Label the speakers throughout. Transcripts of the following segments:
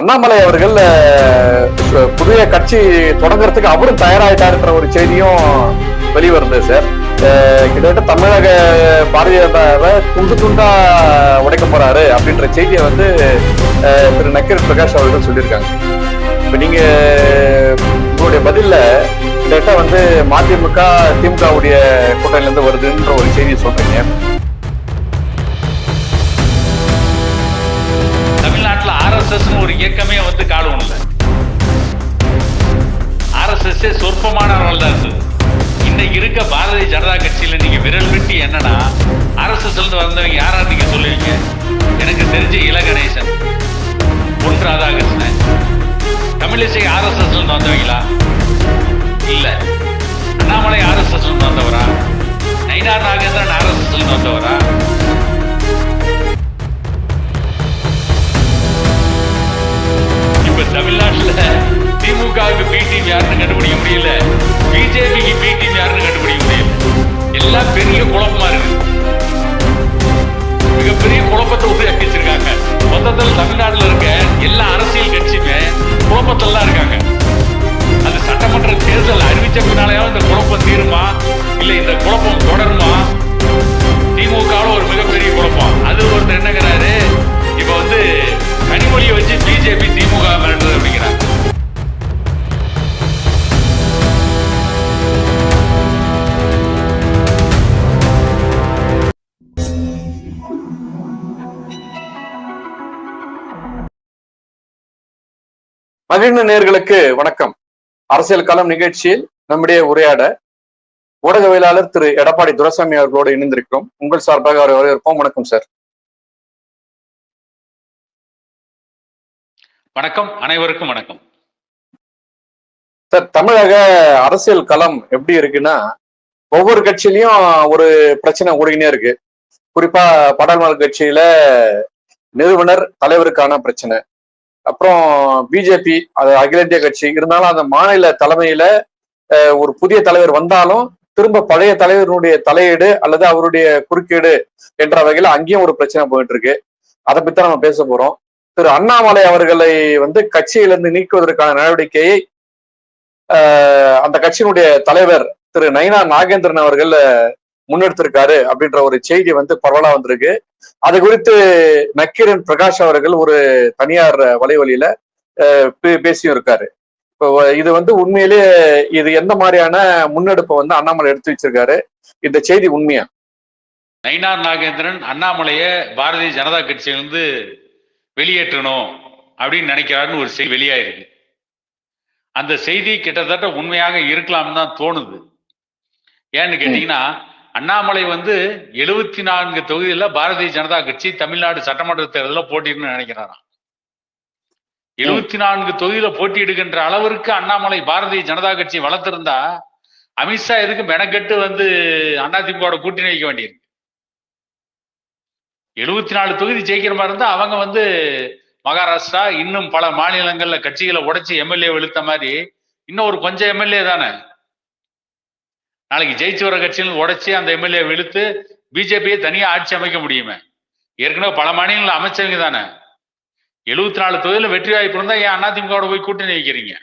Speaker 1: அண்ணாமலை அவர்கள் புதிய கட்சி தொடங்குறதுக்கு அவரும் தயாராயிட்டாருன்ற ஒரு செய்தியும் வெளிவருது சார். கிட்டத்தட்ட தமிழக பாரதிய ஜனதாவை துண்டு துண்டா உடைக்க போறாரு அப்படின்ற செய்தியை வந்து திரு நக்கீர் பிரகாஷ் அவர்கள் சொல்லியிருக்காங்க. இப்போ நீங்க உங்களுடைய பதில்ல கிட்டத்தட்ட வந்து மதிமுக திமுகவுடைய கூட்டணியிலேருந்து வருதுன்ற ஒரு செய்தியை சொல்றீங்க.
Speaker 2: ஆர்எஸ்எஸ் ஒரு இயக்கமே வந்து கால் ஒண்ணல ஆர்எஸ்எஸ் சொற்பமானவர்கள் தான் இருந்தது. இன்னைக்கு இருக்க பாரதிய ஜனதா கட்சியில நீங்க விரல் விட்டு என்னன்னா ஆர்எஸ்எஸ் இருந்து வந்தவங்க யாரா நீங்க சொல்லுவீங்க? எனக்கு தெரிஞ்ச இல கணேசன் பொன் ராதாகிருஷ்ணன். தமிழிசை ஆர்எஸ்எஸ் இருந்து வந்தவங்களா?
Speaker 1: மகிழ்ந்த நேர்களுக்கு வணக்கம். அரசியல் களம் நிகழ்ச்சியில் நம்முடைய உரையாட ஊடகவியலாளர் திரு எடப்பாடி துரைசாமி அவர்களோடு இணைந்திருக்கிறோம். உங்கள் சார்பாக அவரை வரவேற்போம். வணக்கம் சார்.
Speaker 2: வணக்கம். அனைவருக்கும் வணக்கம்.
Speaker 1: சார் தமிழக அரசியல் களம் எப்படி இருக்குன்னா ஒவ்வொரு கட்சியிலயும் ஒரு பிரச்சனை ஓடிக்கினே இருக்கு. குறிப்பா பாடாளுமன்ற கட்சியில நிறுவனர் தலைவருக்கான பிரச்சனை. அப்புறம் பிஜேபி அது அகில இந்திய கட்சி இருந்தாலும் அந்த மாநில தலைமையில ஒரு புதிய தலைவர் வந்தாலும் திரும்ப பழைய தலைவருடைய தலையீடு அல்லது அவருடைய குறுக்கீடு என்ற வகையில அங்கேயும் ஒரு பிரச்சனை போயிட்டு இருக்கு அதை பத்தி தான் நம்ம பேச போறோம். திரு அண்ணாமலை அவர்களை வந்து கட்சியிலிருந்து நீக்குவதற்கான நடவடிக்கையை அந்த கட்சியினுடைய தலைவர் திரு நயினா நாகேந்திரன் அவர்கள் முன்னெடுத்திருக்காரு அப்படின்ற ஒரு செய்தி வந்து பரவலா வந்திருக்கு. அது குறித்து நக்கீரன் பிரகாஷ் அவர்கள் ஒரு தனியார் வலைவழியில அஹ், பேசியும் இருக்காரு இப்போ இது வந்து உண்மையிலேயே இது எந்த மாதிரியான முன்னெடுப்பை வந்து அண்ணாமலை எடுத்து வச்சிருக்காரு? இந்த செய்தி உண்மையா?
Speaker 2: நயினார் நாகேந்திரன் அண்ணாமலையை பாரதிய ஜனதா கட்சியிலிருந்து வெளியேற்றணும் அப்படின்னு நினைக்கிறாருன்னு ஒரு செய்தி வெளியாயிருக்கு. அந்த செய்தி கிட்டத்தட்ட உண்மையாக இருக்கலாம்னு தான் தோணுது. ஏன்னு கேட்டீங்கன்னா அண்ணாமலை வந்து எழுபத்தி நான்கு தொகுதியில பாரதிய ஜனதா கட்சி தமிழ்நாடு சட்டமன்ற தேர்தலில் போட்டியிடணும்னு நினைக்கிறாராம். எழுபத்தி நான்கு தொகுதியில போட்டியிடுகின்ற அளவிற்கு அண்ணாமலை பாரதிய ஜனதா கட்சி வளர்த்திருந்தா அமித்ஷா எதுக்கு மெனக்கெட்டு வந்து அதிமுக கூட்டணி வைக்க வேண்டியிருக்கு. எழுபத்தி நாலு தொகுதி ஜெயிக்கிற மாதிரி இருந்தா அவங்க வந்து மகாராஷ்டிரா இன்னும் பல மாநிலங்கள்ல கட்சிகளை உடைச்சு எம்எல்ஏ இழுத்த மாதிரி இன்னும் ஒரு கொஞ்சம் எம்எல்ஏ தானே? நாளைக்கு ஜெயிச்சு வர கட்சிகள் உடைச்சு அந்த எம்எல்ஏ இழுத்து பிஜேபியை தனியாக ஆட்சி அமைக்க முடியுமே? ஏற்கனவே பல மாநிலங்கள் அமைச்சவங்க தானே. எழுபத்தி நாலு தொகுதியில் வெற்றி வாய்ப்பு இருந்தால் ஏன் அதிமுகவோட போய் கூட்டணி வைக்கிறீங்க?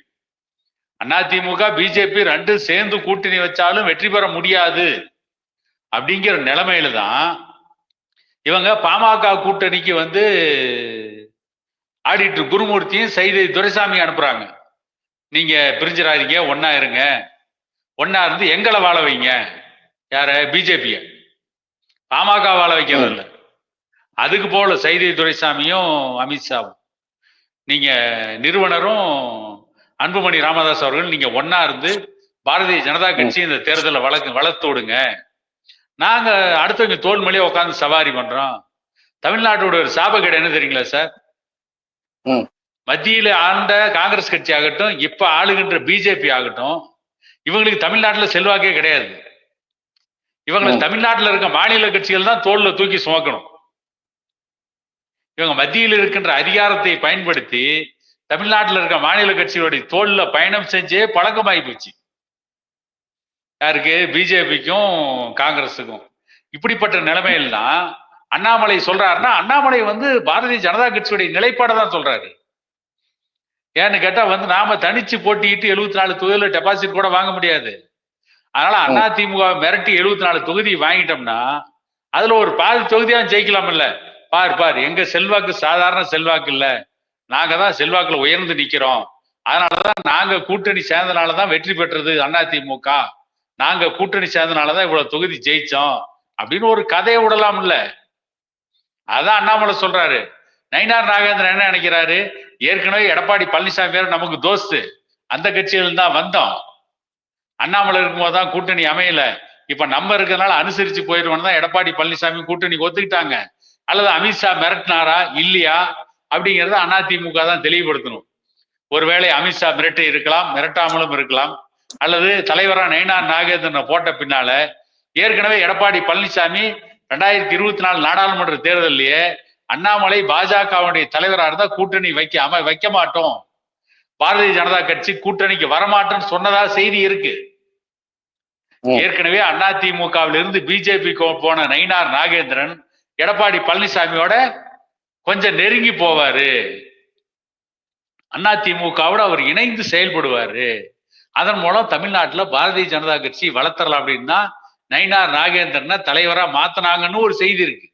Speaker 2: அதிமுக பிஜேபி ரெண்டும் சேர்ந்து கூட்டணி வச்சாலும் வெற்றி பெற முடியாது. அப்படிங்கிற நிலைமையில தான் இவங்க பாமக கூட்டணிக்கு வந்து ஆடிட்டர் குருமூர்த்தியும் சைதை துரைசாமி அனுப்புறாங்க. நீங்க பிரிஞ்சிடாதீங்க ஒன்னா இருங்க. ஒன்னா இருந்து எங்களை வாழ வைங்க. யார? பிஜேபிய. பாமக வாழ வைக்கிறது இல்ல அதுக்கு போல சைதை துரைசாமியும் அமித்ஷாவும் நீங்க நிறுவனரும் அன்புமணி ராமதாஸ் அவர்கள் நீங்க ஒன்னா இருந்து பாரதிய ஜனதா கட்சி இந்த தேர்தலை வளர்க்கு வளர்த்து விடுங்க. நாங்க அடுத்தவங்க தோல் மேலேயே உட்காந்து சவாரி பண்றோம். தமிழ்நாட்டோட ஒரு சாபக்கேடு என்ன தெரியுங்களா சார்?
Speaker 1: ம்.
Speaker 2: மத்தியில ஆண்ட காங்கிரஸ் கட்சி ஆகட்டும் இப்ப ஆளுகின்ற பிஜேபி ஆகட்டும் இவங்களுக்கு தமிழ்நாட்டுல செல்வாக்கே கிடையாது. இவங்களுக்கு. தமிழ்நாட்டுல இருக்க மாநில கட்சிகள் தான் தோல்ல தூக்கி சுமக்கணும். இவங்க மத்தியில் இருக்கின்ற அதிகாரத்தை பயன்படுத்தி தமிழ்நாட்டுல இருக்க மாநில கட்சிகளுடைய தோல்ல பயணம் செஞ்சே பழக்கமாகி போச்சு. யாருக்கு? பிஜேபிக்கும் காங்கிரஸுக்கும் இப்படிப்பட்ட நிலைமையில் தான் அண்ணாமலை சொல்றாருன்னா அண்ணாமலை வந்து பாரதிய ஜனதா கட்சியுடைய நிலைப்பாடை தான் சொல்றாரு. ஏன்னு கேட்டா வந்து நாம தனிச்சு போட்டியிட்டு எழுபத்தி நாலு தொகுதியில டெபாசிட் கூட வாங்க முடியாது. அதனால
Speaker 1: ம்.
Speaker 2: அதிமுக மிரட்டி எழுபத்தி நாலு தொகுதி வாங்கிட்டோம்னா அதுல ஒரு பாதி தொகுதியா ஜெயிக்கலாம் இல்ல பார் பார் எங்க செல்வாக்கு சாதாரண செல்வாக்கு இல்ல. நாங்க தான் செல்வாக்குல உயர்ந்து நிக்கிறோம். அதனாலதான் நாங்க கூட்டணி சேர்ந்தனாலதான் வெற்றி பெற்றது அதிமுக நாங்க கூட்டணி சேர்ந்தனாலதான் இவ்வளவு தொகுதி ஜெயிச்சோம். அப்படின்னு ஒரு கதையை விடலாம் இல்ல அதான் அண்ணாமலை சொல்றாரு. நயினார் நாகேந்திரன் என்ன நினைக்கிறாரு? ஏற்கனவே எடப்பாடி பழனிசாமி வேற நமக்கு தோஸ்து. அந்த கட்சியில தான் வந்தோம். அண்ணாமலை இருக்கும்போது தான் கூட்டணி அமையல. இப்ப நம்ம இருக்கிறதுனால அனுசரிச்சு போயிடுவோம் தான் எடப்பாடி பழனிசாமி கூட்டணி ஒத்துக்கிட்டாங்க. அல்லது அமித்ஷா மிரட்டினாரா? இல்லையா? அப்படிங்கிறத அதிமுக தான் தெளிவுபடுத்தணும். ஒருவேளை அமித்ஷா மிரட்டி இருக்கலாம் மிரட்டாமலும் இருக்கலாம். அல்லது தலைவரா நயினார் நாகேந்திரனை போட்ட பின்னால ஏற்கனவே எடப்பாடி பழனிசாமி ரெண்டாயிரத்தி இருபத்தி நாலு நாடாளுமன்ற தேர்தலிலேயே அண்ணாமலை பாஜகவுடைய தலைவரா இருந்தா கூட்டணி வைக்க அம வைக்க மாட்டோம். பாரதிய ஜனதா கட்சி கூட்டணிக்கு வரமாட்டோம்னு சொன்னதா செய்தி இருக்கு. ஏற்கனவே அதிமுகவில் இருந்து பிஜேபி போன நயினார் நாகேந்திரன் எடப்பாடி பழனிசாமியோட கொஞ்சம் நெருங்கி போவாரு. அதிமுகவோட அவர் இணைந்து செயல்படுவாரு. அதன் மூலம் தமிழ்நாட்டுல பாரதிய ஜனதா கட்சி வளர்த்தரலாம் அப்படின்னா நயினார் நாகேந்திரனை தலைவரா மாத்தினாங்கன்னு ஒரு செய்தி இருக்கு.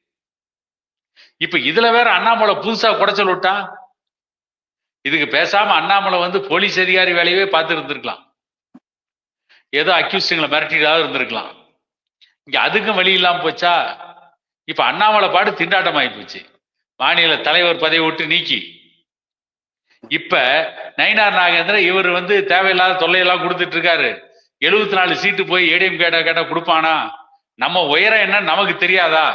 Speaker 2: இப்ப இதுல வேற அண்ணாமலை புதுசா குடைச்சல் விட்டான் இதுக்கு பேசாம அண்ணாமலை வந்து போலீஸ் அதிகாரி வேலையவே பார்த்து இருந்திருக்கலாம். ஏதோ அக்யூஸ்டுங்களை மிரட்டிடாவது இருந்திருக்கலாம். இங்க அதுக்கும் வழி இல்லாம போச்சா? இப்ப அண்ணாமலை பாடு திண்டாட்டம் ஆகி போச்சு. மாநில தலைவர் பதவி விட்டு நீக்கி. இப்ப நயினார் நாகேந்திரன் இவர் வந்து தேவையில்லாத தொல்லையெல்லாம் கொடுத்துட்டு இருக்காரு. எழுபத்தி நாலு சீட்டு போய் ஏடிஎம் கேட்டா கேட்டா கொடுப்பானா? நம்ம உயரம் என்ன நமக்கு தெரியாதா?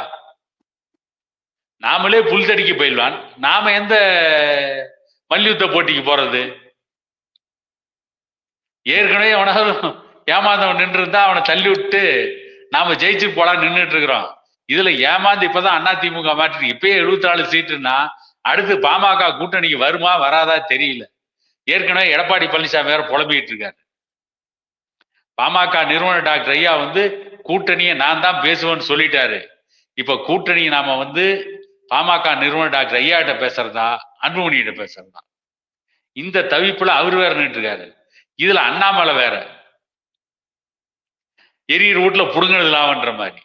Speaker 2: நாமளே புல் தடிக்கு போயிடுவான் நாம எந்த மல்யுத்த போட்டிக்கு போறது? ஏற்கனவே அவனாவது ஏமாந்தவன் நின்று இருந்தா அவனை தள்ளி விட்டு நாம ஜெயிச்சு போலாம் நின்றுட்டு இருக்கிறோம். இதுல ஏமாந்து இப்பதான் அதிமுக மாற்றி இப்பயே எழுபத்தி நாலு சீட்டுன்னா அடுத்து பாமக கூட்டணிக்கு வருமா வராதா தெரியல. ஏற்கனவே எடப்பாடி பழனிசாமி வேற புலம்பிட்டு இருக்காரு. பாமக நிறுவனர் டாக்டர் ஐயா வந்து கூட்டணியை நான் தான் பேசுவேன்னு சொல்லிட்டாரு. இப்ப கூட்டணி நாம வந்து பாமக நிறுவனர் டாக்டர் ஐயா பேசுறதா அன்புமணிகிட்ட பேசுறதா? இந்த தவிப்புல அவர் வேற நின்றுருக்காரு இதுல அண்ணாமலை வேற. எரியர் வீட்டுல புடுங்கினது லாபன்ற மாதிரி.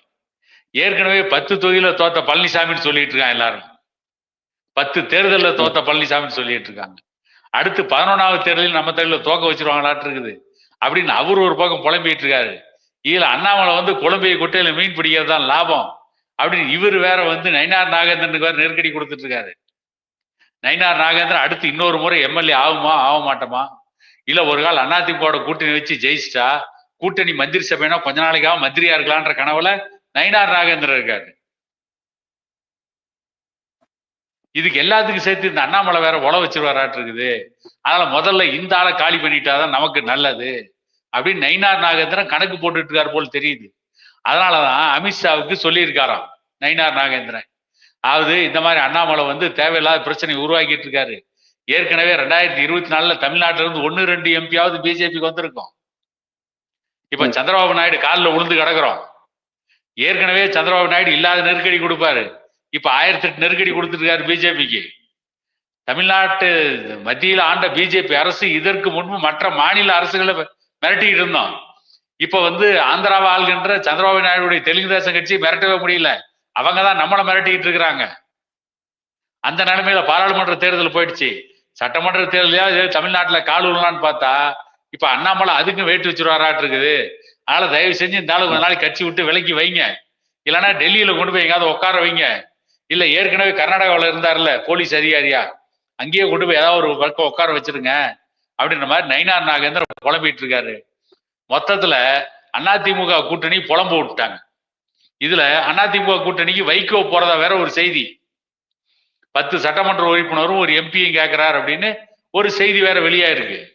Speaker 2: ஏற்கனவே பத்து தொகுதியில தோத்த பழனிசாமின்னு சொல்லிட்டு இருக்காங்க எல்லாரும். பத்து தேர்தலில் தோத்த பழனிசாமின்னு சொல்லிட்டு இருக்காங்க. அடுத்து பதினொன்றாவது தேர்தலில் நம்ம தேர்தலில் தோக்க வச்சிருவாங்களாட்டு இருக்குது. அப்படின்னு அவர் ஒரு பக்கம் புலம்பிட்டு இருக்காரு. இதுல அண்ணாமலை வந்து குழம்பையை குட்டையில மீன் பிடிக்கிறது தான் லாபம். அப்படின்னு இவர் வேற வந்து நயினார் நாகேந்திரனுக்கு வேற நெருக்கடி கொடுத்துட்டு இருக்காரு நயினார் நாகேந்திரன் அடுத்து இன்னொரு முறை எம்எல்ஏ ஆகுமா ஆக மாட்டோமா இல்ல ஒரு கால் அதிமுகவோட கூட்டணி வச்சு ஜெயிச்சிட்டா கூட்டணி மந்திரி சபைனா கொஞ்ச நாளைக்காக மந்திரியா இருக்கலான்ற கனவுல நயினார் நாகேந்திரன் இருக்காரு. இதுக்கு எல்லாத்துக்கும் சேர்த்து இந்த அண்ணாமலை வேற உழ வச்சிருவாராட்டு இருக்குது அதனால முதல்ல இந்த ஆளை காலி பண்ணிட்டாதான் நமக்கு நல்லது. அப்படின்னு நயினார் நாகேந்திரன் கணக்கு போட்டுட்டு இருக்காரு போல் தெரியுது. அதனாலதான் அமித்ஷாவுக்கு சொல்லியிருக்காராம் நயினார் நாகேந்திரன். அதாவது இந்த மாதிரி அண்ணாமலை வந்து தேவையில்லாத பிரச்சனை உருவாக்கிட்டு இருக்காரு. ஏற்கனவே ரெண்டாயிரத்தி இருபத்தி நாலுல தமிழ்நாட்டுல இருந்து ஒன்னு ரெண்டு எம்பியாவது பிஜேபிக்கு வந்திருக்கும். இப்ப. சந்திரபாபு நாயுடு காலில் விழுந்து கிடக்குறோம். ஏற்கனவே சந்திரபாபு நாயுடு இல்லாத நெருக்கடி கொடுப்பாரு. இப்ப ஆயிரத்தி எட்டு நெருக்கடி கொடுத்துருக்காரு பிஜேபிக்கு. தமிழ்நாட்டு மத்தியில் ஆண்ட பிஜேபி அரசு இதற்கு முன்பு மற்ற மாநில அரசுகளை மிரட்டிட்டு இருந்தோம். இப்ப வந்து ஆந்திராவை ஆள்கின்ற சந்திரபாபு நாயுடைய தெலுங்கு தேசம் கட்சி மிரட்டவே முடியல. அவங்க தான் நம்மளை மிரட்டிக்கிட்டு இருக்கிறாங்க. அந்த நிலைமையில பாராளுமன்ற தேர்தல் போயிடுச்சு. சட்டமன்ற தேர்தலையாவது தமிழ்நாட்டுல கால் விடலான்னு பார்த்தா இப்ப அண்ணாமலை அதுக்கும் வேட்டு வச்சிருவாராட்டு இருக்குது. அதனால தயவு செஞ்சு இந்த ஆளு நாளைக்கு கட்சி விட்டு விலக்கி வைங்க. இல்லைன்னா டெல்லியில கொண்டு போய் எங்கேயாவது உட்கார வைங்க. இல்ல ஏற்கனவே கர்நாடகாவில் இருந்தார்ல போலீஸ் அதிகாரியா. அங்கேயே கொண்டு போய் ஏதாவது ஒரு பக்கம் உட்கார வச்சிருங்க. அப்படின்ற மாதிரி நயினார் நாகேந்திரன் புலம்பிட்டு இருக்காரு. மொத்தத்துல அதிமுக கூட்டணி புலம்பு விட்டுட்டாங்க. இதுல அதிமுக கூட்டணிக்கு வைகோ போறதா வேற ஒரு செய்தி. பத்து சட்டமன்ற உறுப்பினரும் ஒரு எம்பியும் கேட்கிறார் அப்படின்னு ஒரு செய்தி வேற வெளியாயிருக்கு.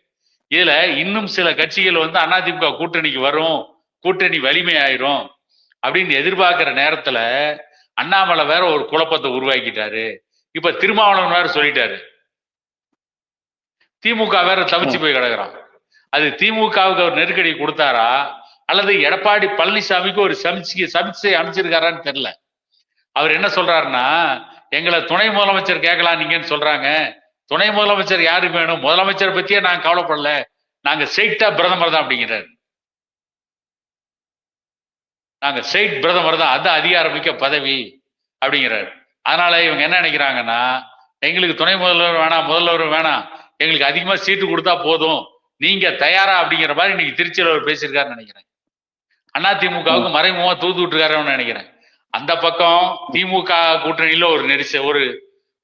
Speaker 2: இதுல இன்னும் சில கட்சிகள் வந்து அதிமுக கூட்டணிக்கு வரும் கூட்டணி வலிமையாயிரும் அப்படின்னு எதிர்பார்க்கிற நேரத்துல அண்ணாமலை வேற ஒரு குழப்பத்தை உருவாக்கிட்டாரு. இப்ப திருமாவளவன் வேற சொல்லிட்டாரு. திமுக வேற தவிச்சு போய் கிடக்குறான். அது திமுகவுக்கு அவர் நெருக்கடி கொடுத்தாரா? அல்லது எடப்பாடி பழனிசாமிக்கு ஒரு சமிச்சை சமிச்சை அமைச்சிருக்காரான்னு தெரியல. அவர் என்ன சொல்றாருன்னா எங்களை துணை முதலமைச்சர் கேட்கலாம் நீங்கன்னு சொல்றாங்க. துணை முதலமைச்சர் யாரு வேணும்? முதலமைச்சர் பத்தியே நாங்க கவலைப்படல. நாங்க ஸ்ட்ரெயிட்டா பிரதமர் தான் அப்படிங்கிறாரு. நாங்க ஸ்ட்ரெயிட் பிரதமர் தான். அது அதிகாரமிக்க பதவி அப்படிங்கிறாரு. அதனால இவங்க என்ன நினைக்கிறாங்கன்னா எங்களுக்கு துணை முதல்வர் வேணாம் முதல்வர் வேணாம். எங்களுக்கு அதிகமா சீட்டு கொடுத்தா போதும். நீங்க தயாரா அப்படிங்கிற மாதிரி இன்னைக்கு திருச்சியில் அவர் பேசியிருக்காருன்னு நினைக்கிறேன். அண்ணா திமுகவுக்கு மறைமுகமா தூத்து விட்டுருக்காருன்னு நினைக்கிறேன். அந்த பக்கம் திமுக கூட்டணியில ஒரு நெரிச ஒரு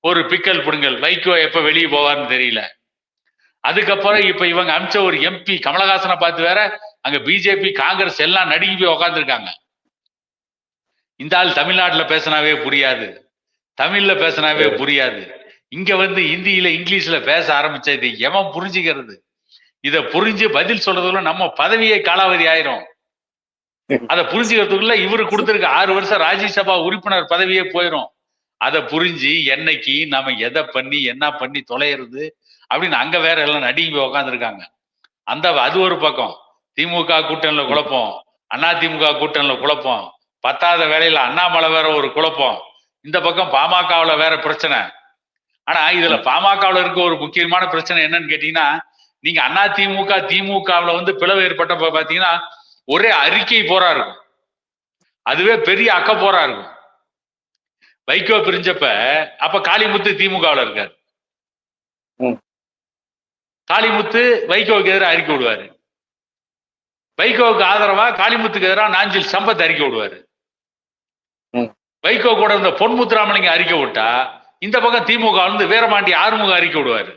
Speaker 2: ஒரு பிக்கல் புடுங்கல். வைகோ எப்ப வெளியே போவார்னு தெரியல. அதுக்கப்புறம் இப்ப இவங்க அமிச்ச ஒரு எம்பி கமலஹாசனை பார்த்து வேற அங்க பிஜேபி காங்கிரஸ் எல்லாம் நடுங்கி போய் உக்காந்துருக்காங்க. இந்த ஆள் தமிழ்நாட்டுல பேசினாவே புரியாது. தமிழ்ல பேசினாவே புரியாது. இங்க வந்து இந்தியில இங்கிலீஷ்ல பேச ஆரம்பிச்சது இது எவன் புரிஞ்சுக்கிறது? இத புரிஞ்சு பதில் சொல்றதுக்குள்ள நம்ம பதவியே காலாவதி ஆயிரும். அதை புரிஞ்சுக்கிறதுக்குள்ள இவரு கொடுத்திருக்க ஆறு வருஷம் ராஜ்யசபா உறுப்பினர் பதவியே போயிரும். அதை புரிஞ்சு என்னைக்கு நாம எதை பண்ணி என்ன பண்ணி தொலைகிறது அப்படின்னு அங்க வேற எல்லாம் நடுங்கி போய் உக்காந்துருக்காங்க. அந்த அது ஒரு பக்கம். திமுக கூட்டணியில குழப்பம். அண்ணா திமுக கூட்டணியில குழப்பம். பத்தாத வேலையில அண்ணாமலை வேற ஒரு குழப்பம். இந்த பக்கம் பாமகவுல வேற பிரச்சனை. ஆனா இதுல பாமகவுல இருக்க ஒரு முக்கியமான பிரச்சனை என்னன்னு கேட்டீங்கன்னா நீங்க அண்ணா திமுக திமுகவுல வந்து பிளவு ஏற்பட்ட பாத்தீங்கன்னா ஒரே அறிக்கை போரா இருக்கும். அதுவே பெரிய அக்க போரா இருக்கும். வைகோ பிரிஞ்சப்ப அப்ப காளிமுத்து திமுகவுல இருக்காரு. காளிமுத்து வைகோவுக்கு எதிராக அறிக்கை விடுவாரு. வைகோவுக்கு ஆதரவா காளிமுத்துக்கு எதிராக நாஞ்சில் சம்பத் அறிக்கை விடுவாரு. வைகோ கூட இருந்த பொன்முத்துராமலிங்க அறிக்கை விட்டா இந்த பக்கம் திமுக வந்து வீரபாண்டி ஆறுமுக அறிக்கை விடுவாரு.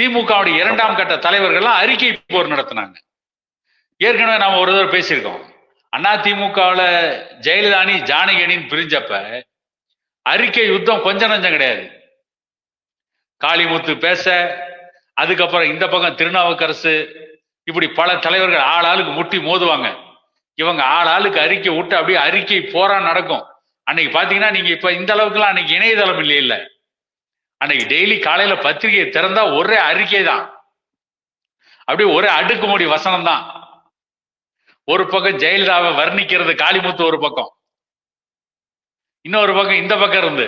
Speaker 2: திமுகவுடைய இரண்டாம் கட்ட தலைவர்கள்லாம் அறிக்கை போர் நடத்தினாங்க. ஏற்கனவே நாம ஒரு தடவை பேசியிருக்கோம். அண்ணா திமுகவில் ஜெயலலிதானி ஜானகியனின்னு பிரிஞ்சப்ப அறிக்கை யுத்தம் கொஞ்சம் நஞ்சம் கிடையாது. காளிமுத்து பேச அதுக்கப்புறம் இந்த பக்கம் திருநாவுக்கரசு இப்படி பல தலைவர்கள் ஆள் ஆளுக்கு முட்டி மோதுவாங்க. இவங்க ஆள் ஆளுக்கு அறிக்கை விட்டு அப்படியே அறிக்கை போரா நடக்கும். அன்னைக்கு பாத்தீங்கன்னா நீங்க இப்ப இந்த அளவுக்குலாம் அன்னைக்கு இணையதளம் இல்லை இல்லை. அன்னைக்கு டெய்லி காலையில பத்திரிகையை திறந்தா ஒரே அறிக்கை தான் அப்படியே ஒரே அடுக்குமொழி வசனம் தான் ஒரு பக்கம் ஜெயலலிதாவை வர்ணிக்கிறது காளிமுத்து ஒரு பக்கம். இன்னொரு பக்கம் இந்த பக்கம் இருந்து.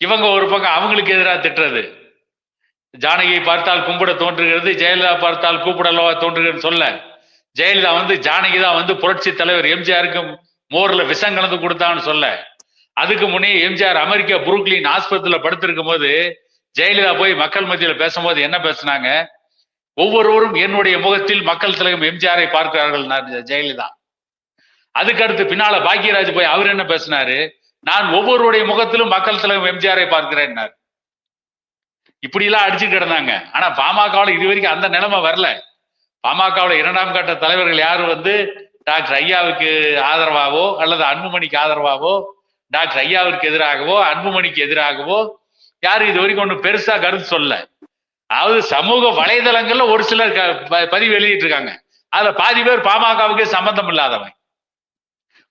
Speaker 2: இவங்க ஒரு பக்கம் அவங்களுக்கு எதிராக திட்டுறது. ஜானகியை பார்த்தால் கும்பிட தோன்றுகிறது ஜெயலலிதா பார்த்தால் கூப்பிடலவா தோன்றுகிறது சொல்ல. ஜெயலலிதா வந்து ஜானகி தான் வந்து புரட்சி தலைவர் எம்ஜிஆருக்கு மோர்ல விஷம் கலந்து கொடுத்தான்னு சொல்ல. அதுக்கு முன்னே எம்ஜிஆர் அமெரிக்கா புருக்லின் ஆஸ்பத்திரியில் படுத்திருக்கும் போது ஜெயலலிதா போய் மக்கள் மத்தியில் பேசும்போது என்ன பேசுனாங்க? ஒவ்வொருவரும் என்னுடைய முகத்தில் மக்கள் தலைவர் எம்ஜிஆரை பார்க்கிறார்கள் ஜெயலலிதா. அதுக்கு அடுத்து பின்னால பாக்கியராஜ் போய் அவர் என்ன பேசினாரு? நான் ஒவ்வொருடைய முகத்திலும் மக்கள் தலைவர் எம்ஜிஆரை பார்க்கிறேன் இப்படி எல்லாம் அடிச்சு கிடந்தாங்க. ஆனா பாமகவுல இது வரைக்கும் அந்த நிலைமை வரல. பாமகவுல இரண்டாம் கட்ட தலைவர்கள் யாரும் வந்து? டாக்டர் ஐயாவுக்கு ஆதரவாவோ அல்லது அன்புமணிக்கு ஆதரவாவோ டாக்டர் ஐயாவிற்கு எதிராகவோ அன்புமணிக்கு எதிராகவோ யாரும் இது வரைக்கும் ஒன்றும் பெருசா கருத்து சொல்ல அதாவது சமூக வலைதளங்கள்ல ஒரு சிலர் பதிவு வெளியிட்டு இருக்காங்க அதுல பாதி பேர் பாமகவுக்கே சம்பந்தம் இல்லாதவன்.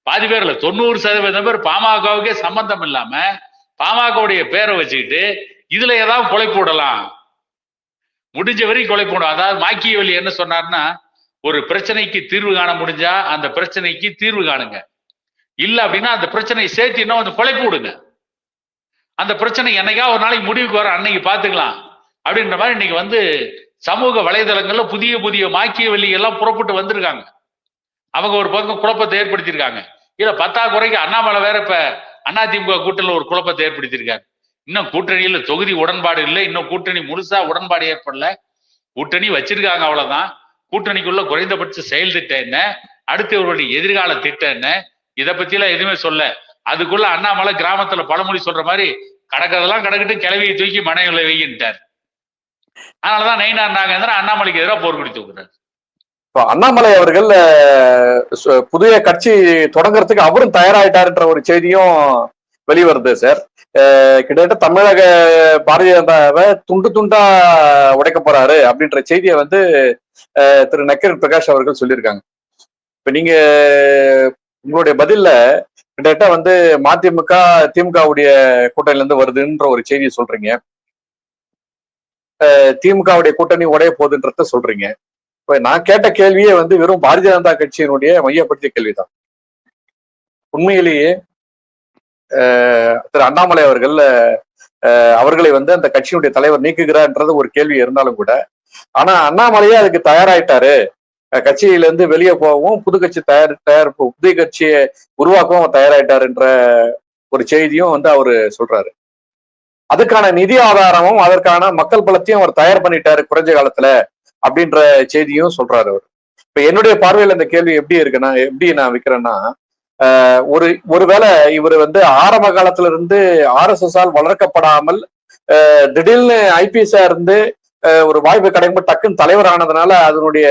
Speaker 2: பாதி பேர்ல தொண்ணூறு சதவீதம் பேர் பாமகவுக்கே சம்பந்தம் இல்லாம பாமகவுடைய பேரை வச்சுக்கிட்டு இதுல ஏதாவது கொலை போடலாம் முடிஞ்ச வரைக்கும் கொலை போடும் அதாவது மாக்கியவெளி என்ன சொன்னார்னா ஒரு பிரச்சனைக்கு தீர்வு காண முடிஞ்சா அந்த பிரச்சனைக்கு தீர்வு காணுங்க. இல்ல அப்படின்னா அந்த பிரச்சனையை சேர்த்து இன்னும் வந்து கொலை விடுங்க. அந்த பிரச்சனை என்னைக்கா ஒரு நாளைக்கு முடிவுக்கு வர அன்னைக்கு பாத்துக்கலாம் அப்படின்ற மாதிரி இன்னைக்கு வந்து சமூக வலைதளங்கள்ல புதிய புதிய மாக்கிய எல்லாம் புறப்பட்டு வந்திருக்காங்க. அவங்க ஒரு பக்கம் குழப்பத்தை ஏற்படுத்தியிருக்காங்க. இல்ல பத்தா குறைக்கு அண்ணாமலை வேற இப்ப அதிமுக கூட்டணியில் ஒரு குழப்பத்தை ஏற்படுத்தியிருக்காங்க இன்னும் கூட்டணியில தொகுதி உடன்பாடு இல்லை இன்னும் கூட்டணி முழுசா உடன்பாடு ஏற்படல. கூட்டணி வச்சிருக்காங்க அவ்வளவுதான். கூட்டணிக்குள்ள குறைந்தபட்ச செயல் திட்டம் என்ன? அடுத்து எதிர்கால திட்டம் என்ன? இதை பத்தி எல்லாம் எதுவுமே சொல்ல. அதுக்குள்ள அண்ணாமலை கிராமத்துல பழமொழி சொல்ற மாதிரி கடக்கிறதெல்லாம் கடக்கிட்டு கிளவியை தூக்கி மனைவில வைக்கிட்டார் அதனாலதான் நயினார் நாகேந்திரன் அண்ணாமலைக்கு எதிராக போர் குடி தூக்குறாரு.
Speaker 1: இப்போ அண்ணாமலை அவர்கள் புதிய கட்சி தொடங்குறதுக்கு அவரும் தயாராயிட்டாருன்ற ஒரு செய்தியும் வெளிவருது சார். கிட்டத்தட்ட தமிழக பாரதிய ஜனதாவை துண்டு துண்டா உடைக்க போறாரு அப்படின்ற செய்தியை வந்து திரு நக்கீரன் பிரகாஷ் அவர்கள் சொல்லியிருக்காங்க. இப்ப நீங்க உங்களுடைய பதில்ல கிட்டத்தட்ட வந்து மதிமுக திமுகவுடைய கூட்டணியில இருந்து வருதுன்ற ஒரு செய்தியை சொல்றீங்க. திமுகவுடைய கூட்டணி உடைய போகுதுன்றத சொல்றீங்க. இப்ப நான் கேட்ட கேள்வியே வந்து வெறும் பாரதிய ஜனதா கட்சியினுடைய மையப்படுத்திய கேள்விதான். உண்மையிலேயே திரு அண்ணாமலை அவர்கள் அவர்களை வந்து அந்த கட்சியினுடைய தலைவர் நீக்குகிறார்ன்றது ஒரு கேள்வி இருந்தாலும் கூட ஆனா அண்ணாமலையே அதுக்கு தயாராயிட்டாரு. அஹ், கட்சியில இருந்து வெளியே போகவும் புது கட்சி தயார் தயார் புதிய கட்சியை உருவாக்கவும் அவர் தயாராயிட்டாருன்ற ஒரு செய்தியும் வந்து அவரு சொல்றாரு. அதுக்கான நிதி ஆதாரமும் அதற்கான மக்கள் பலத்தையும் அவர் தயார் பண்ணிட்டாரு குறைஞ்ச காலத்துல அப்படின்ற செய்தியும் சொல்றாரு அவர். இப்ப என்னுடைய பார்வையில இந்த கேள்வி எப்படி இருக்குன்னா எப்படி நான் வைக்கிறேன்னா ஆஹ் ஒரு ஒருவேளை இவர் வந்து ஆரம்ப காலத்துல இருந்து ஆர்எஸ்எஸ் ஆல் வளர்க்கப்படாமல் ஆஹ் திடீர்னு ஐபிஎஸ்ஆ இருந்து ஆஹ் ஒரு வாய்ப்பு கிடைக்கும் டக்குன்னு தலைவர் ஆனதுனால அதனுடைய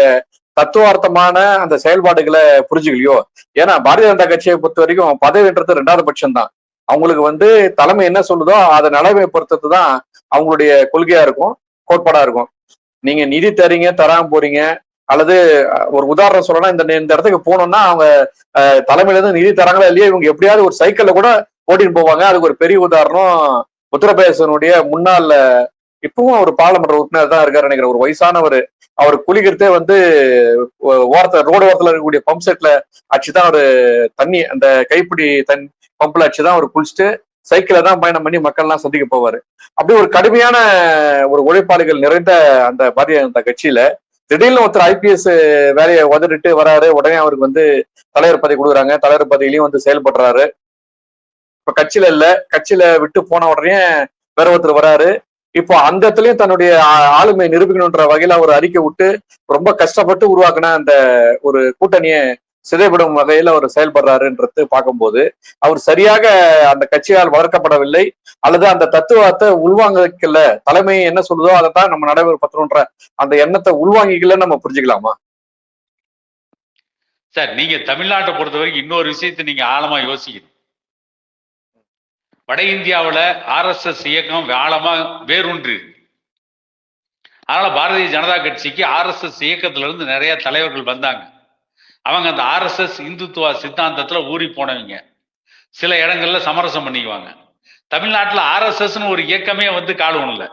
Speaker 1: தத்துவார்த்தமான அந்த செயல்பாடுகளை புரிஞ்சுக்கலையோ? ஏன்னா பாரதிய ஜனதா கட்சியை பொறுத்த வரைக்கும் பதவின்றது ரெண்டாவது பட்சம் தான் அவங்களுக்கு வந்து தலைமை என்ன சொல்லுதோ அதை நிலைமைப்படுத்துறது தான் அவங்களுடைய கொள்கையா இருக்கும் கோட்பாடா இருக்கும். நீங்க நிதி தரீங்க தராம போறீங்க அல்லது ஒரு உதாரணம் சொல்லணும்னா இந்த இந்த இடத்துக்கு போனோம்னா அவங்க தலைமையிலேருந்து தலைமையில இருந்து நிதி தராங்களா இல்லையா இவங்க எப்படியாவது ஒரு சைக்கிள்ல கூட ஓட்டின்னு போவாங்க. அதுக்கு ஒரு பெரிய உதாரணம் உத்தரப்பிரதேசனுடைய முன்னாள் இப்பவும் அவர் பாராளுமன்ற உறுப்பினர் தான் இருக்காரு நினைக்கிற ஒரு வயசானவர். அவர் குளிக்கிறதே வந்து ஓரத்துல ரோடு ஓரத்துல இருக்கக்கூடிய பம்ப் செட்ல அடிச்சு தான் அவரு தண்ணி அந்த கைப்பிடி தண்ணி பம்ப்ல அடிச்சுதான் அவர் குளிச்சுட்டு சைக்கிளை தான் பயணம் பண்ணி மக்கள்லாம் சந்திக்க போவாரு. அப்படி ஒரு கடுமையான ஒரு உழைப்பாளிகள் நிறைந்த அந்த பாரதிய ஜனதா கட்சியில திடீர்னு ஒருத்தர் ஐபிஎஸ் வேலையை உதறிட்டு வராரு. உடனே அவருக்கு வந்து தலைவர் பதவி கொடுக்குறாங்க. தலைவர் பதவியிலையும் வந்து செயல்படுறாரு. இப்ப கட்சியில இல்ல. கட்சியில விட்டு போன உடனே வேற ஒருத்தர் வராரு. இப்போ அந்த இடத்துலயும் தன்னுடைய ஆளுமை நிரூபிக்கணுன்ற வகையில அவர் அறிக்கை விட்டு ரொம்ப கஷ்டப்பட்டு உருவாக்குன அந்த ஒரு கூட்டணியை சிதைவிடும் வகையில அவர் செயல்படுறாருன்றது பார்க்கும்போது அவர் சரியாக அந்த கட்சியால் வளர்க்கப்படவில்லை அல்லது அந்த தத்துவத்தை உள்வாங்கல தலைமை என்ன சொல்லுதோ அதை தான் நம்ம நடைமுறைப்படுத்தணுன்ற அந்த எண்ணத்தை உள்வாங்கிக்கல நம்ம புரிஞ்சுக்கலாமா?
Speaker 2: சார் நீங்க தமிழ்நாட்டை பொறுத்த வரைக்கும் இன்னொரு விஷயத்தை நீங்க ஆழமா யோசிக்கணும். வட இந்தியாவில் ஆர்எஸ்எஸ் இயக்கம் ஆழமாக வேரூன்றி அதனால் அதனால பாரதிய ஜனதா கட்சிக்கு ஆர்எஸ்எஸ் இயக்கத்திலிருந்து நிறைய தலைவர்கள் வந்தாங்க. அவங்க அந்த ஆர்எஸ்எஸ் இந்துத்துவ சித்தாந்தத்தில் ஊறி போனவங்க. சில இடங்கள்ல சமரசம் பண்ணிக்குவாங்க. தமிழ்நாட்டில் ஆர்எஸ்எஸ்னு ஒரு இயக்கமே வந்து காலம் இல்லை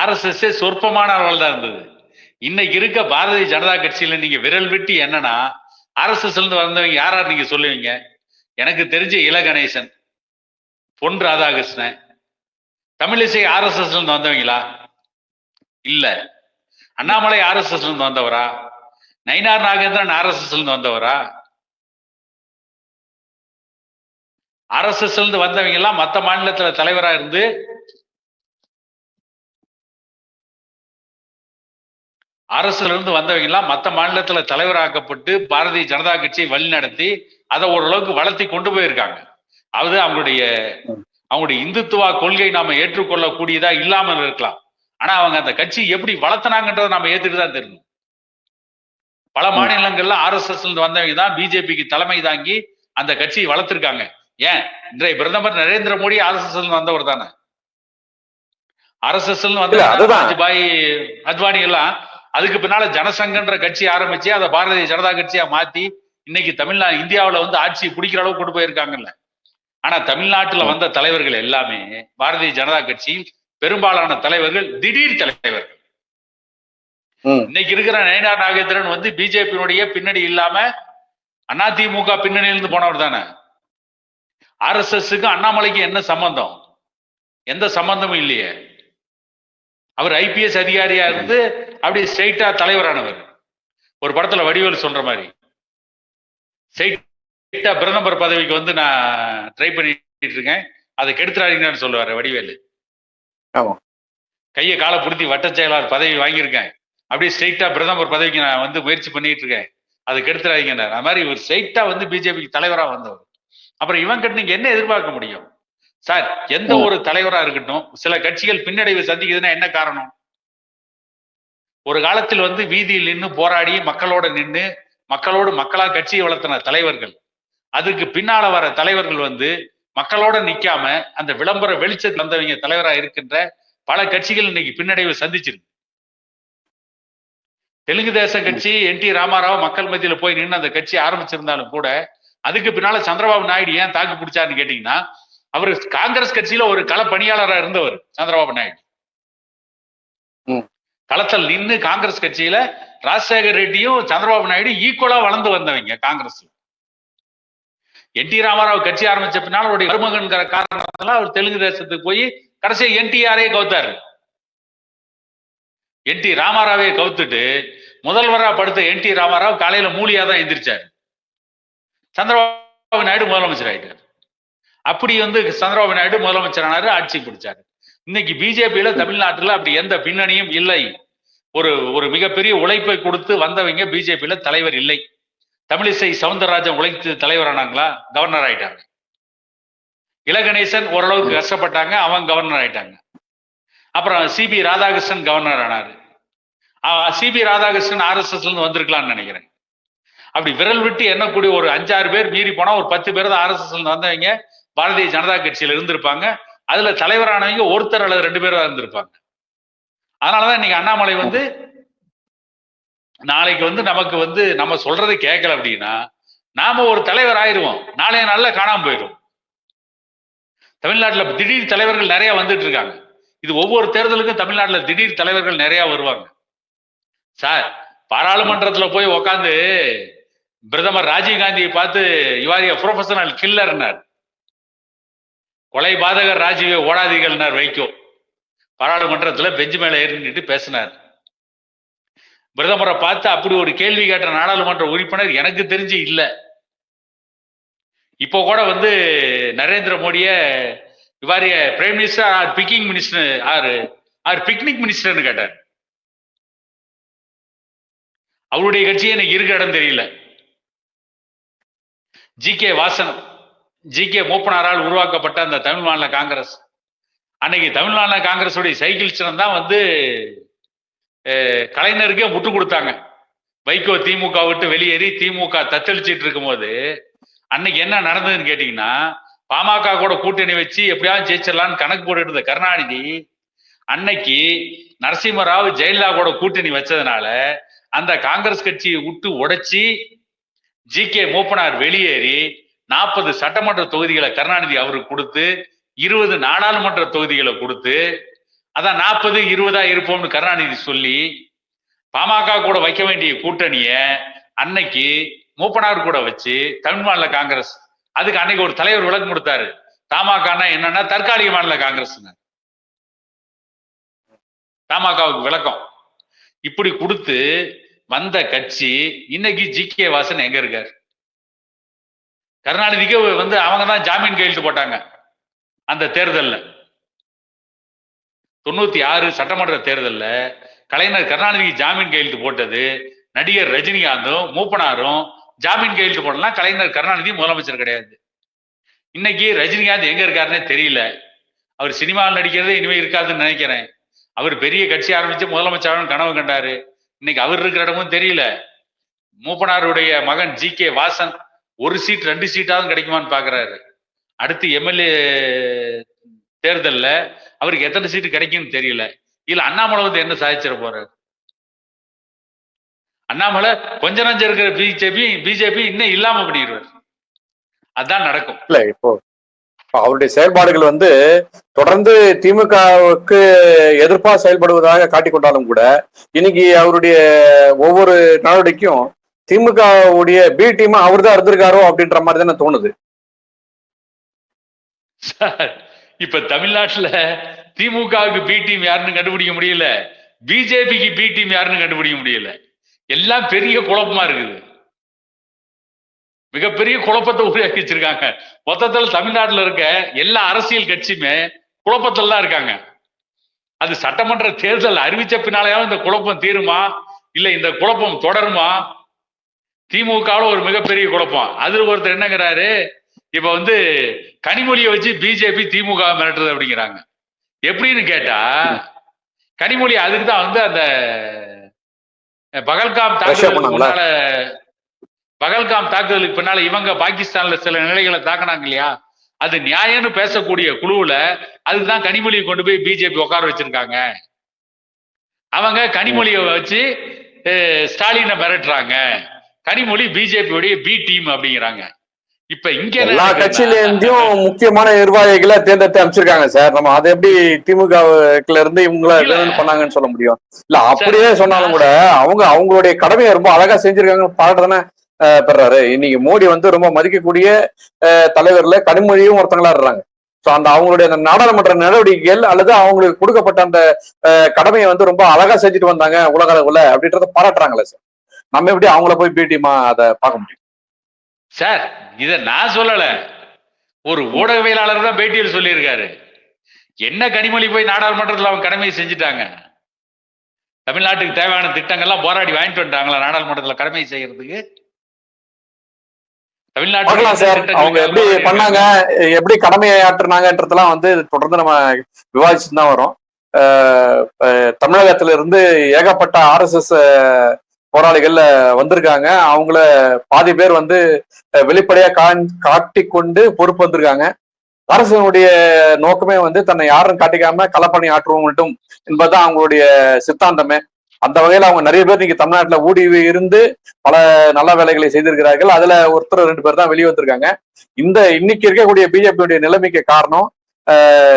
Speaker 2: ஆர்எஸ்எஸ்ஸே சொற்பமான தான் இருந்தது. இன்னைக்கு இருக்க பாரதிய ஜனதா கட்சியில நீங்க விரல் விட்டு என்னன்னா ஆர்எஸ்எஸ் இருந்து வந்தவங்க யார் யார் நீங்க சொல்லுவீங்க? எனக்கு தெரிஞ்ச இல கணேசன் பொன் ராதாகிருஷ்ணன் தமிழிசை ஆர்எஸ்எஸ்ல இருந்து வந்தவங்களா? இல்ல. அண்ணாமலை ஆர்எஸ்எஸ்ல இருந்து வந்தவரா? நயினார் நாகேந்திரன் ஆர்எஸ்எஸ்ல இருந்து வந்தவரா? ஆர்எஸ்எஸ் இருந்து வந்தவங்க எல்லாம் மத்த மாநிலத்துல தலைவரா இருந்து அரசுல இருந்து வந்தவங்க எல்லாம் மத்த மாநிலத்துல தலைவராக்கப்பட்டு பாரதிய ஜனதா கட்சியை வழிநடத்தி அதை ஓரளவுக்கு வளர்த்தி கொண்டு போயிருக்காங்க. அது அவங்களுடைய அவங்களுடைய இந்துத்துவ கொள்கை நாம ஏற்றுக்கொள்ளக்கூடியதா இல்லாமல் இருக்கலாம். ஆனா அவங்க அந்த கட்சி எப்படி வளர்த்தனாங்கன்றதை நாம ஏத்துட்டு தான் தெரியும். பல மாநிலங்கள்ல ஆர்எஸ்எஸ் இருந்து வந்தவங்க தான் பிஜேபிக்கு தலைமை தாங்கி அந்த கட்சியை வளர்த்திருக்காங்க. ஏன்? இன்றைய பிரதமர் நரேந்திர மோடி ஆர்எஸ்எஸ் இருந்து வந்தவர் தானே. ஆர்எஸ்எஸ்
Speaker 1: இல்ல,
Speaker 2: வந்து
Speaker 1: அதுதான்.
Speaker 2: வாஜ்பாய் அத்வானி எல்லாம் அதுக்கு பின்னால ஜனசங்கன்ற கட்சி ஆரம்பிச்சு அதை பாரதிய ஜனதா கட்சியா மாத்தி இன்னைக்கு தமிழ்நாடு இந்தியாவுல வந்து ஆட்சியை பிடிக்கிற அளவுக்கு கொண்டு போயிருக்காங்கல்ல. ஆனா தமிழ்நாட்டுல வந்த தலைவர்கள் எல்லாமே பாரதிய ஜனதா கட்சியில் பெரும்பாலான தலைவர்கள் திடீர் தலைவர்கள். இன்னைக்கு இருக்கிற நயனார் நாகேந்திரன் வந்து பிஜேபியினுடைய பின்னணி இல்லாம அதிமுக பின்னணியிலிருந்து போனவர் தானே. ஆர்எஸ்எஸ்க்கு அண்ணாமலைக்கு என்ன சம்பந்தம்? எந்த சம்பந்தமும் இல்லையே. அவர் ஐபிஎஸ் அதிகாரியா இருந்து அப்படியே ஸ்ட்ரைட்டா தலைவரானவர். ஒரு படத்துல வடிவேல் சொல்ற மாதிரி. ஸ்ட்ரைட்டா பிரதமர் பதவிக்கு வந்து நான் ட்ரை பண்ணிட்டு இருக்கேன் அதை கெடுத்துறாதீங்கன்னு சொல்லுவாரு வடிவேலு. கையை காலை பிடித்தி வட்டச் செயலாளர் பதவி வாங்கியிருக்கேன். அப்படியே ஸ்ட்ரைட்டா பிரதமர் பதவிக்கு நான் வந்து முயற்சி பண்ணிட்டு இருக்கேன் அதை கெடுத்துறாதீங்க அது மாதிரி ஒரு ஸ்ட்ரைட்டா வந்து பிஜேபிக்கு தலைவரா வந்தவர். அப்புறம் இவன் கிட்ட நீங்க என்ன எதிர்பார்க்க முடியும்? சார் எந்த. ஒரு தலைவரா இருக்கட்டும் சில கட்சிகள் பின்னடைவு சந்திக்குதுன்னா என்ன காரணம்? ஒரு காலத்தில் வந்து வீதியில் நின்று போராடி மக்களோட நின்று மக்களோடு மக்களா கட்சியை வளர்த்தின தலைவர்கள். அதுக்கு பின்னால வர தலைவர்கள் வந்து மக்களோட நிக்காம அந்த விளம்பர வெளிச்சத்தில் வந்தவங்க தலைவரா இருக்கின்ற பல கட்சிகள் இன்னைக்கு பின்னடைவு சந்திச்சிருக்கு. தெலுங்கு தேச கட்சி என் டி ராமாராவ் மக்கள் மத்தியில போய் நின்று அந்த கட்சி ஆரம்பிச்சிருந்தாலும் கூட அதுக்கு பின்னால சந்திரபாபு நாயுடு ஏன் தாக்கு பிடிச்சாருன்னு கேட்டீங்கன்னா அவர் காங்கிரஸ் கட்சியில ஒரு கள பணியாளரா இருந்தவர் சந்திரபாபு நாயுடு. களத்தில் நின்று காங்கிரஸ் கட்சியில ராஜசேகர் ரெட்டியும் சந்திரபாபு நாயுடு ஈக்குவலா வளர்ந்து வந்தவங்க காங்கிரஸ்ல. என் டி ராமாராவ் கட்சி ஆரம்பிச்ச பின்னால் அவருடைய மருமகன்கிற காரணத்தால அவர் தெலுங்கு தேசத்துக்கு போய் கடைசியா என்டிஆரே கவுத்தாரு. என் டி ராமாராவே கவுத்துட்டு முதல்வரா படுத்த என் டி ராமாராவ் காலையில மூலியா தான் எந்திரிச்சாரு. சந்திரபாபு நாயுடு முதலமைச்சர் ஆயிட்டார். அப்படி வந்து சந்திரபாபு நாயுடு முதலமைச்சரானாரு ஆட்சி பிடிச்சாரு. இன்னைக்கு பிஜேபியில தமிழ்நாட்டுல அப்படி எந்த பின்னணியும் இல்லை. ஒரு ஒரு மிகப்பெரிய உழைப்பை கொடுத்து வந்தவங்க பிஜேபியில தலைவர் இல்லை. தமிழிசை சவுந்தரராஜன் உழைத்து தலைவரானாங்களா? கவர்னர் ஆயிட்டாங்க. இலகணேசன் ஓரளவுக்கு கஷ்டப்பட்டாங்க அவங்க கவர்னர் ஆயிட்டாங்க. அப்புறம் சிபி ராதாகிருஷ்ணன் கவர்னர் ஆனாரு. சிபி ராதாகிருஷ்ணன் ஆர்எஸ்எஸ்ல இருந்து வந்திருக்கலாம்னு நினைக்கிறேன். அப்படி விரல் விட்டு எண்ணக்கூடிய ஒரு அஞ்சாறு பேர் மீறி போனா ஒரு பத்து பேர் தான் ஆர்எஸ்எஸ்ல இருந்து வந்தவங்க பாரதிய ஜனதா கட்சியில இருந்திருப்பாங்க. அதுல தலைவரானவங்க ஒருத்தர் அல்லது ரெண்டு பேர் தான் இருந்திருப்பாங்க. அதனாலதான் இன்னைக்கு அண்ணாமலை வந்து நாளைக்கு வந்து நமக்கு வந்து நம்ம சொல்றதை கேட்கல அப்படின்னா நாம ஒரு தலைவர் ஆயிடுவோம் நாளைய நாள்ல காணாம போயிடும். தமிழ்நாட்டுல திடீர் தலைவர்கள் நிறைய வந்துட்டு இருக்காங்க. இது ஒவ்வொரு தேர்தலுக்கும் தமிழ்நாட்டுல திடீர் தலைவர்கள் நிறைய வருவாங்க. சார் பாராளுமன்றத்துல போய் உக்காந்து பிரதமர் ராஜீவ் காந்தியை பார்த்து இவாரிய ப்ரொஃபஷனல் கில்லர்னார் கொலை பாதகர் ராஜீவை ஓடாதீர்கள்னார் வைக்கும் பாராளுமன்றத்தில் பெஞ்சு மேலே ஏறி பேசினார். பிரதமரை பார்த்து அப்படி ஒரு கேள்வி கேட்ட நாடாளுமன்ற உறுப்பினர் எனக்கு தெரிஞ்சு இல்லை. இப்போ கூட வந்து நரேந்திர மோடிய இவாரிய prime minister or picking minister or or picnic மினிஸ்டர்னு கேட்டார். அவருடைய கட்சியே எனக்கு இருக்க இடம் தெரியல. G K Vasan G K மூப்பனாரால் உருவாக்கப்பட்ட அந்த தமிழ் மாநில காங்கிரஸ். அன்னைக்கு தமிழ்நாடு காங்கிரஸுடைய சைக்கிள் சின்னம் தான் வந்து கலைஞருக்கே முட்டு கொடுத்தாங்க. வைகோ திமுக விட்டு வெளியேறி திமுக தத்தளிச்சிட்டு இருக்கும்போது அன்னைக்கு என்ன நடந்ததுன்னு கேட்டீங்கன்னா பாமக கூட கூட்டணி வச்சு எப்படியாவது ஜெயிச்சிடலாம்னு கணக்கு போட்டுட்டு இருந்த கருணாநிதி அன்னைக்கு நரசிம்மராவ் ஜெயலலிதா கூட கூட்டணி வச்சதுனால அந்த காங்கிரஸ் கட்சியை விட்டு உடைச்சி ஜி கே மூப்பனார் வெளியேறி நாற்பது சட்டமன்ற தொகுதிகளை கருணாநிதி அவருக்கு கொடுத்து இருபது நாடாளுமன்ற தொகுதிகளை கொடுத்து அதான் நாற்பது இருபதா இருப்போம்னு கருணாநிதி சொல்லி பாமக கூட வைக்க வேண்டிய கூட்டணிய அன்னைக்கு மூப்பனார் கூட வச்சு தமிழ் மாநில காங்கிரஸ் அதுக்கு அன்னைக்கு ஒரு தலைவர் விளக்கம் கொடுத்தாரு. தமாகனா என்னன்னா தற்காலிக மாநில காங்கிரஸ் தமாகவுக்கு விளக்கம். இப்படி கொடுத்து வந்த கட்சி இன்னைக்கு ஜி கே வாசன் எங்க இருக்காரு? கருணாநிதிக்கு வந்து அவங்க தான் ஜாமீன் கையெழுத்து போட்டாங்க. அந்த தேர்தலில். தொண்ணூத்தி ஆறு சட்டமன்ற தேர்தலில் கலைஞர் கருணாநிதிக்கு ஜாமீன் கையெழுத்து போட்டது நடிகர் ரஜினிகாந்தும் மூப்பனாரும் ஜாமீன் கையெழுத்து போடலாம் கலைஞர் கருணாநிதி முதலமைச்சர் கிடையாது. இன்னைக்கு ரஜினிகாந்த் எங்க இருக்காருன்னே தெரியல. அவர் சினிமாவில் நடிக்கிறதே இனிமே இருக்காதுன்னு நினைக்கிறேன். அவர் பெரிய கட்சி ஆரம்பிச்சு முதலமைச்சர் கனவு கண்டாரு. இன்னைக்கு அவர் இருக்கிற இடமும் தெரியல. மூப்பனாருடைய மகன் ஜி கே வாசன் ஒரு சீட் ரெண்டு சீட்டாவது கிடைக்குமான்னு பாக்குறாரு. அடுத்து எம்எல்ஏ தேர்தல்ல அவருக்கு எத்தனை சீட்டு கிடைக்கும்னு தெரியல. இல்ல அண்ணாமலை வந்து என்ன சாதிச்சிட போறாரு? அண்ணாமலை கொஞ்ச நஞ்சம் இருக்கிற பிஜேபி பிஜேபி இன்னும் இல்லாம பண்ணிடுவார் அதான் நடக்கும்.
Speaker 1: இல்ல இப்போ இப்போ அவருடைய செயல்பாடுகள் வந்து தொடர்ந்து திமுகவுக்கு எதிர்ப்பா செயல்படுவதாக காட்டிக்கொண்டாலும் கூட இன்னைக்கு அவருடைய ஒவ்வொரு நடவடிக்கையும் திமுகவுடைய பி டீமா அவர் தான் இருந்திருக்காரோ அப்படின்ற மாதிரி தானே தோணுது.
Speaker 2: சார் இப்ப தமிழ்நாட்டுல திமுகவுக்கு பி டீம் யாருன்னு கண்டுபிடிக்க முடியல. பிஜேபிக்கு பி டீம் யாருன்னு கண்டுபிடிக்க முடியல. எல்லாம் பெரிய குழப்பமா இருக்குது. மிகப்பெரிய குழப்பத்தை உருவாக்கி வச்சிருக்காங்க. மொத்தத்தில் தமிழ்நாட்டில் இருக்க எல்லா அரசியல் கட்சியுமே குழப்பத்தில் தான் இருக்காங்க. அது சட்டமன்ற தேர்தல் அறிவிச்ச பின்னாலேயாவது இந்த குழப்பம் தீருமா? இல்லை இந்த குழப்பம் தொடருமா? திமுகவில் ஒரு மிகப்பெரிய குழப்பம். அதில் ஒருத்தர் என்னங்கிறாரு? இப்ப வந்து கனிமொழியை வச்சு பிஜேபி திமுக மிரட்டுறது அப்படிங்கிறாங்க. எப்படின்னு கேட்டா கனிமொழி அதுக்கு தான் வந்து அந்த பகல்காம் தாக்குதலுக்கு? முன்னால பகல்காம் தாக்குதலுக்கு பின்னால இவங்க பாகிஸ்தான்ல சில நிலைகளை தாக்குனாங்க இல்லையா? அது நியாயம்னு பேசக்கூடிய குழுவுல அதுதான் கனிமொழியை கொண்டு போய் பிஜேபி உட்கார வச்சிருக்காங்க. அவங்க கனிமொழியை வச்சு ஸ்டாலினை மிரட்டுறாங்க. கனிமொழி பிஜேபியோடைய பி டீம் அப்படிங்கிறாங்க. இப்ப இங்க
Speaker 1: எல்லா கட்சியில இருந்தும் முக்கியமான நிர்வாகிகளை தேர்ந்தெடுத்து அமைச்சிருக்காங்க சார். நம்ம அதை எப்படி திமுகல இருந்து இவங்கள பண்ணாங்கன்னு சொல்ல முடியும். இல்ல அப்படியே சொன்னாலும் கூட அவங்க அவங்களுடைய கடமையை ரொம்ப அழகா செஞ்சிருக்காங்க பாராட்டு தானே பெறாரு. இன்னைக்கு மோடி வந்து ரொம்ப மதிக்கக்கூடிய தலைவர்ல கனிமொழியும் ஒருத்தங்களா இருக்காங்க. ஸோ அந்த அவங்களுடைய அந்த நாடாளுமன்ற நடவடிக்கைகள் அல்லது அவங்களுக்கு கொடுக்கப்பட்ட அந்த கடமையை வந்து ரொம்ப அழகா செஞ்சுட்டு வந்தாங்க உலக அளவுல அப்படின்றத பாராட்டுறாங்களே சார். நம்ம எப்படி அவங்கள போய் பேட்டிமா அதை பார்க்க முடியும்?
Speaker 2: சார் இத நான் சொல்லல. ஒரு ஊடகவியலாளர் தான் பேட்டியில் சொல்லியிருக்காரு. என்ன கனிமொழி போய் நாடாளுமன்றத்தில் அவங்க கடமையை செஞ்சுட்டாங்க? தமிழ்நாட்டுக்கு தேவையான திட்டங்கள்லாம் போராடி வாங்கிட்டு வந்துட்டாங்களா நாடாளுமன்றத்தில் கடமை செய்யறதுக்கு?
Speaker 1: அவங்க எப்படி பண்ணாங்க? எப்படி கடமையை ஆற்றுனாங்கன்றதெல்லாம் வந்து தொடர்ந்து நம்ம விவாதிச்சுட்டு தான் வரோம். தமிழகத்துல இருந்து ஏகப்பட்ட ஆர்எஸ்எஸ் போராளிகள் வந்திருக்காங்க. அவங்கள பாதி பேர் வந்து வெளிப்படையா கா- காட்டிக்கொண்டு பொறுப்பு வந்திருக்காங்க. அரசனுடைய நோக்கமே வந்து தன்னை யாரும் காட்டிக்காம களப்பணி ஆற்றுவோம் மட்டும் என்பதுதான் அவங்களுடைய சித்தாந்தமே. அந்த வகையில அவங்க நிறைய பேர் இன்னைக்கு தமிழ்நாட்டுல ஊடி இருந்து பல நல்ல வேலைகளை செய்திருக்கிறார்கள். அதுல ஒருத்தர் ரெண்டு பேர் தான் வெளியே வந்திருக்காங்க. இந்த இன்னைக்கு இருக்கக்கூடிய பிஜேபியுடைய நிலைமைக்கு காரணம்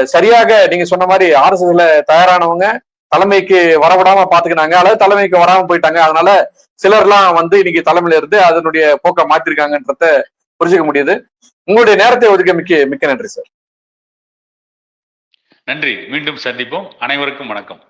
Speaker 1: சரியாக நீங்க சொன்ன மாதிரி ஆர்எஸ்எஸ்ல தயாரானவங்க தலைமைக்கு வரவிடாம பாத்துக்கினாங்க. அல்லது தலைமைக்கு வராம போயிட்டாங்க. அதனால சிலர்லாம் வந்து இன்னைக்கு தலைமையில இருந்து அதனுடைய போக்க மாத்திருக்காங்கன்றத புரிஞ்சுக்க முடியுது. உங்களுடைய நேரத்தை ஒதுக்க மிக்க மிக்க நன்றி சார்.
Speaker 2: நன்றி. மீண்டும் சந்திப்போம். அனைவருக்கும் வணக்கம்.